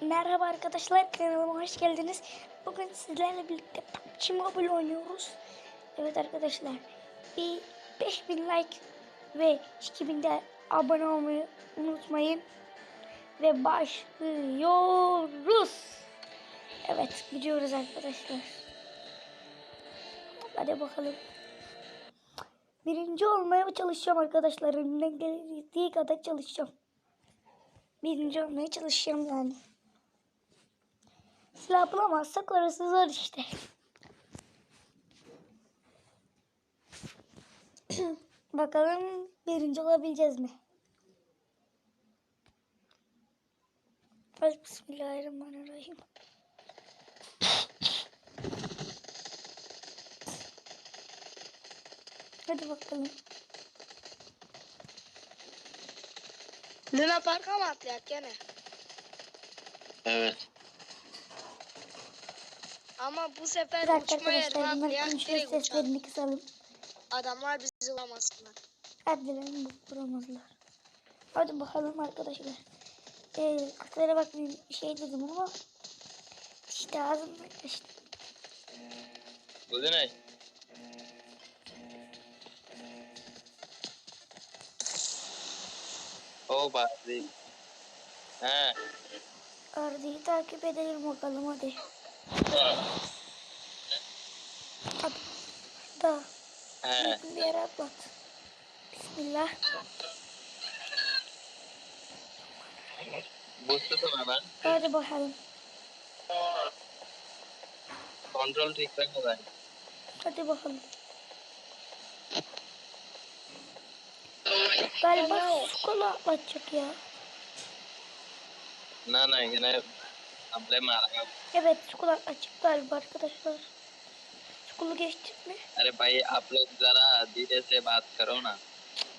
Merhaba arkadaşlar kanalıma hoş geldiniz. Bugün sizlerle birlikte PUBG Mobile oynuyoruz. Evet arkadaşlar bir 5000 like ve 2000 de abone olmayı unutmayın. Ve başlıyoruz. Evet gidiyoruz arkadaşlar. Hadi bakalım. Birinci olmaya çalışacağım arkadaşlar. Elimden geldiği kadar çalışacağım. Birinci olmaya çalışacağım yani. Silah bulamazsak orası zor işte. Bakalım birinci olabileceğiz mi? Hadi Bismillahirrahmanirrahim. Hadi bakalım. Luna Park'a mı atlayak gene? Evet. Ama bu sefer dakika uçma yerine arkadaşlar bunları atlayak konuşma direkt seslerini kısalım. Adamlar bizi bulamasınlar. Hadi lan bu vuramazlar. Hadi bakalım arkadaşlar. Ee, kusura bakmayın bir şey dedim ama işte ağzımdan kaçtı. Bu ne? O bak değil. He. Arda'yı takip edelim bakalım hadi. Arda. He. Bir yere atlat. Bismillah. বুঝতে তো না হ্যাঁ বসালাম কন্ট্রোল ঠিক রাখা যায় হ্যাঁ বসালাম Galiba skola atlatacak ya. ना ना इन्हें हमले मारेगा Evet skola atlatacak galiba arkadaşlar. Skolu geçtik mi? अरे भाई आप लोग जरा धीरे से बात करो ना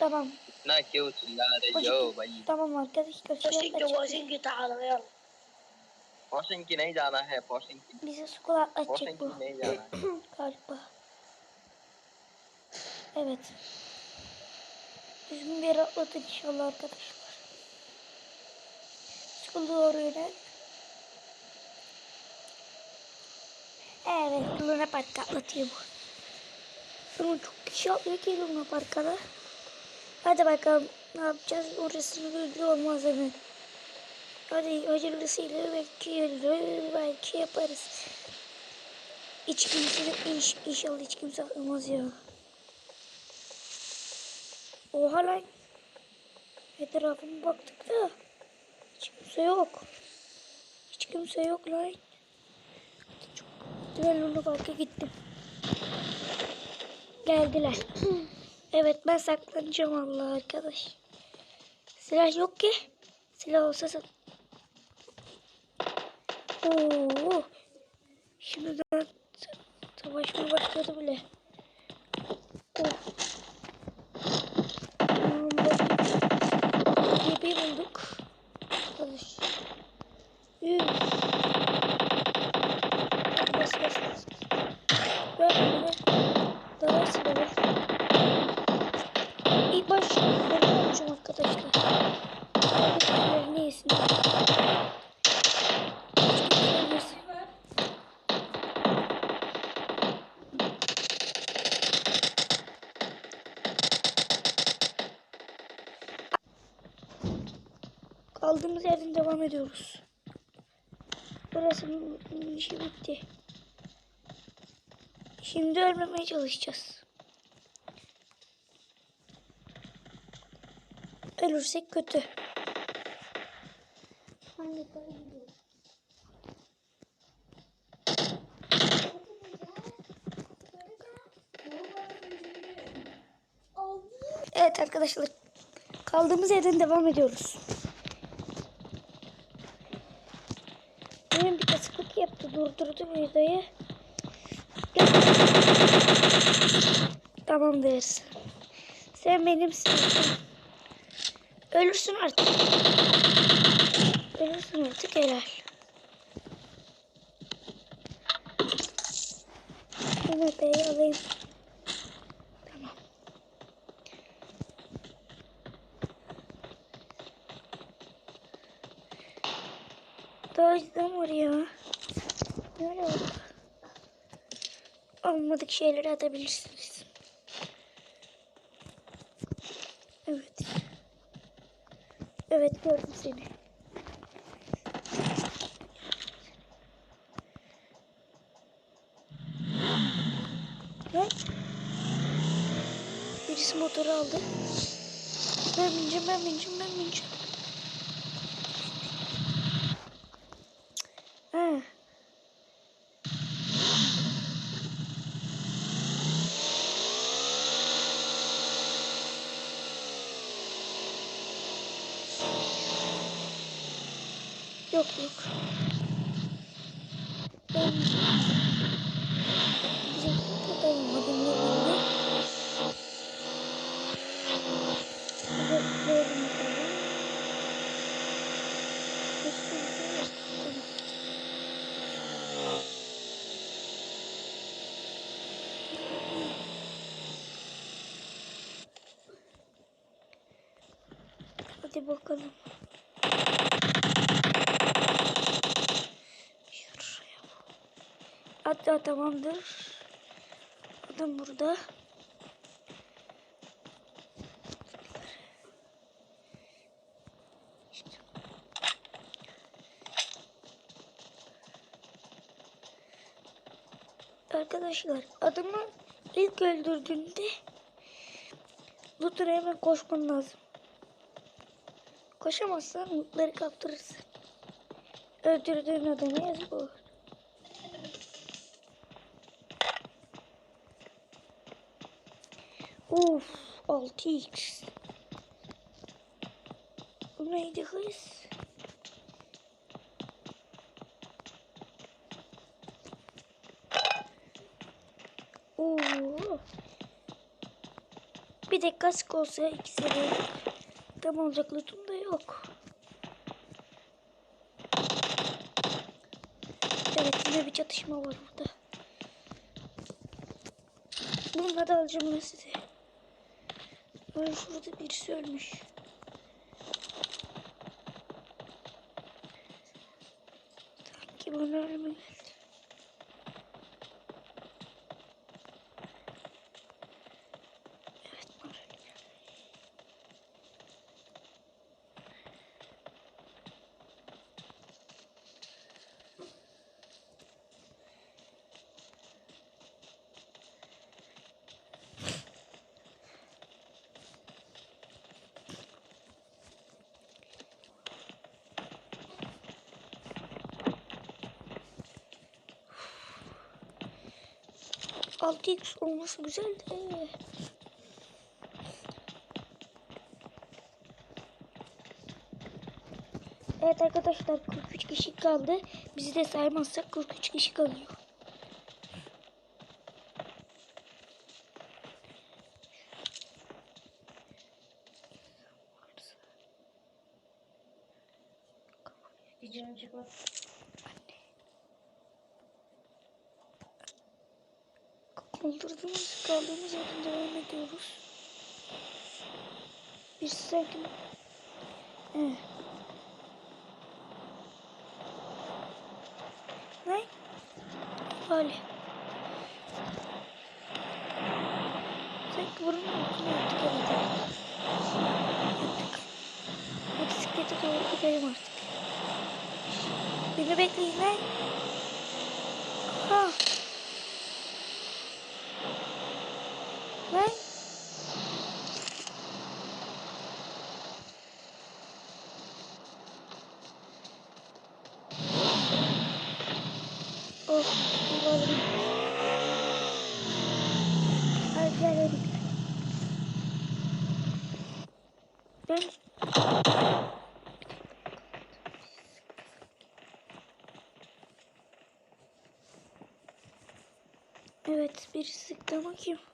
Tamam. ना क्यों चिल्ला रहे हो भाई Tamam arkadaşlar. Skola atlatacak. تعالى يلا पॉशिंग की नहीं जाना है पॉशिंग की Bize skola पॉशिंग atlatacak की bu. नहीं जाना है Galiba. Evet. Düzgün bir atlatın inşallah arkadaşlar. Skolu doğru yönel. Evet, Luna Park atlatıyor bu. Ama çok kişi atlıyor ki Luna Park'a. Hadi bakalım ne yapacağız? Orasını belli olmaz hemen. Hadi hayırlısıyla belki olur, belki yaparız. Hiç kimse iş, inşallah hiç kimse atlamaz ya. Oha lan. Etrafıma baktık da hiç kimse yok. Hiç kimse yok lan. Ben Luna Park'a gittim. Geldiler. evet ben saklanacağım Allah arkadaş. Silah yok ki. Silah olsa sak... Oo. Şimdiden savaşma başladı bile. Oh. Kaldığımız yerden devam ediyoruz. Burasının işi bitti. Şimdi ölmemeye çalışacağız. Ölürsek kötü. Evet arkadaşlar. Kaldığımız yerden devam ediyoruz. Benim bir kasıklık yaptı. Durdurdu videoyu. Tamamdır. Sen benimsin. Ölürsün artık. Ölürsün artık helal. Bunu alayım. Önceden var ya. Nerede oldu? Almadık şeyleri atabilirsiniz. Evet. Evet gördüm seni. Ne? Birisi motoru aldı. Ben bineceğim, ben bineceğim, ben bineceğim. Ha. Yok yok. Ben Bizim dayanmadım yanımda. Böyle bakalım. Hiç kimse yok. Hadi bakalım. Hatta tamamdır. Adam burada. Arkadaşlar adamı ilk öldürdüğünde Luthor'a hemen koşman lazım. Koşamazsan lootları kaptırırsın. Öldürdüğün adamı yazık olur. Uf 6x. Bu neydi hız? Oo. Bir de kask olsa ikisi de tam olacak lütfum da yok. Evet yine bir çatışma var burada. Bununla da alacağım size. Ay şurada birisi ölmüş. Sanki bana ölme 6x olması güzel de. Evet arkadaşlar 43 kişi kaldı. Bizi de saymazsak 43 kişi kalıyor. Kaldırdığımız kaldığımız yerden devam ediyoruz. Bir sakin. Evet. Ne? Böyle. Sanki buranın altına yaptık evet. Yaptık. Bu bisiklete doğru gidelim artık. Beni bekleyin lan. Ha. Ne? Oh, yuvarlandım. Hadi gel hadi. Ben... Evet, birisi sıktı ama kim?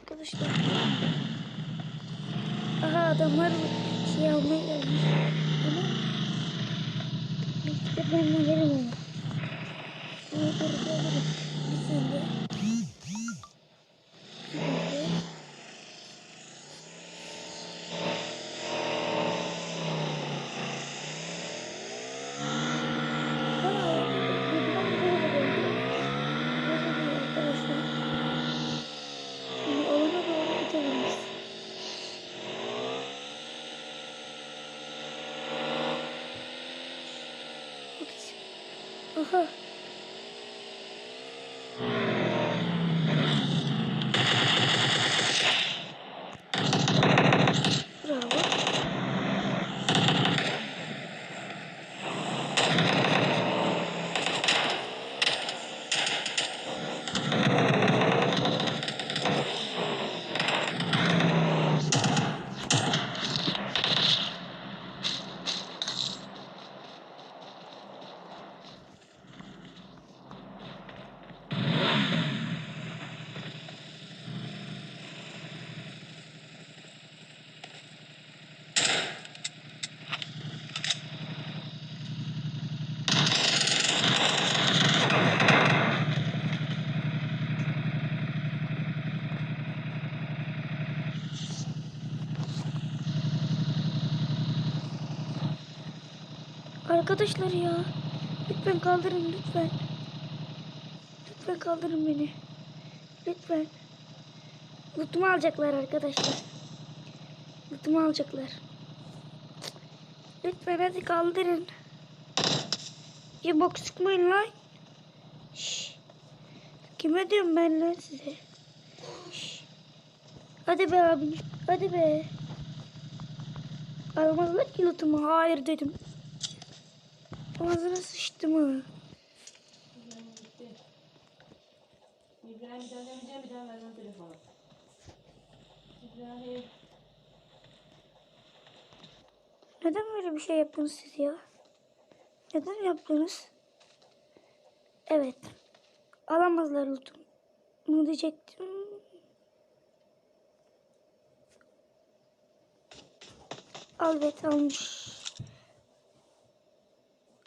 Arkadaşlar. Aha adamlar şey almaya gelmiş. Ama işte ben de yerim onu. Onu korkuyorum. Bir saniye. Aha. Arkadaşlar ya. Lütfen kaldırın lütfen. Lütfen kaldırın beni. Lütfen. Lütfumu alacaklar arkadaşlar. Lütfumu alacaklar. Lütfen hadi kaldırın. Ya bak sıkmayın lan. Şş. Kime diyorum ben lan size? Şş. Hadi be abi. Hadi be. Almazlar ki lütfumu. Hayır dedim. Ağzına sıçtı mı? İbrahim bir tane demeyeceğim bir tane vermem telefonu. İbrahim. Neden böyle bir şey yaptınız siz ya? Neden yaptınız? Evet. Alamazlar lütfen. Ne diyecektim? Albet almış.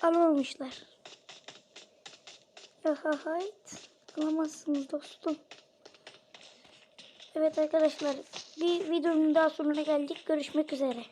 Alamamışlar. Yahahayt. Alamazsınız dostum. Evet arkadaşlar. Bir videonun daha sonuna geldik. Görüşmek üzere.